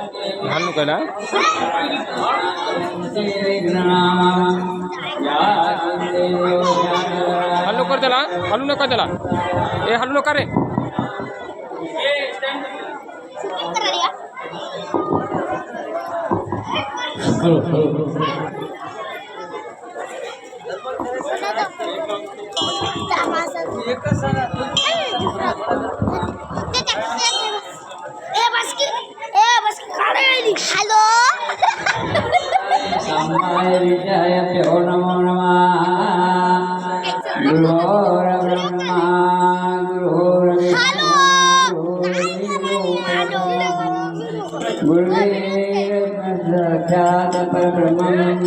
हाणू का ना? हल्लो कर त्याला हलू नका त्याला. ए हलू नका रे. हॅलो? प्यो नमो नमः गुरोर्ब्रह्मा हॅलो. गुरुर्साक्षात् परब्रह्मम्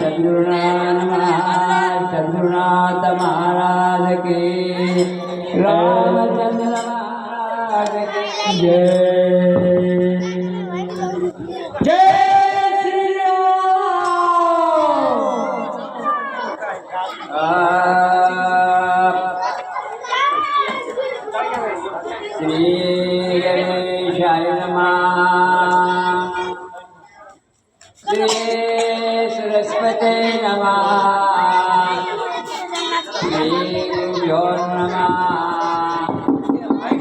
सद्गुरुनाथ महाराज रामचंद्र महाराज जय नमः श्री सरस्वते नमः श्री गुरुभ्यो नमः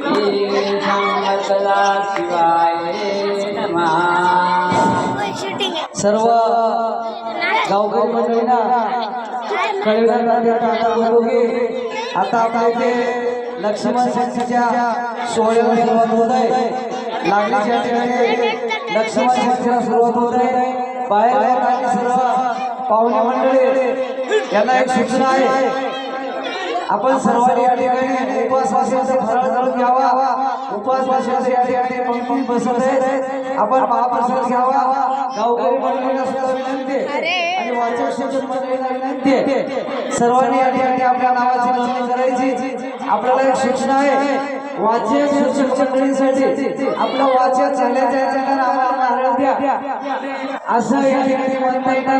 श्री संवत्सला शिवाय नमः सर्व गावकरी मंडळींना कळविण्यात आता लक्ष्मण षष्ठीच्या सोहळ्याला सुरुवात होत आहे लागलीच्या ठिकाणी लक्ष्मण सुरुवात होत आहे. बाहेर बाहेर सर्व पाहुणे मंडळी यांना एक सूचना आहे. आपण सर्वांनी या ठिकाणी उपवासाचा फराळ करून घ्यावा. उपवासाच्या या ठिकाणी पंक्ती बसत आहे आपण महाप्रसाद घ्यावा. गावकरी मंडळींना सुद्धा विनंती. आणि वाचक शिक्षक मंडळींना विनंती आहे. सर्वांनी या ठिकाणी आपल्या नावाची नोंदणी करायची. आपल्याला एक सूचना आहे. वाचक शिक्षक मंडळींसाठी आपलं वाचक झाल्याच्या याच्यानं आम्हाला नारळ द्या असं या ठिकाणी म्हणता येणार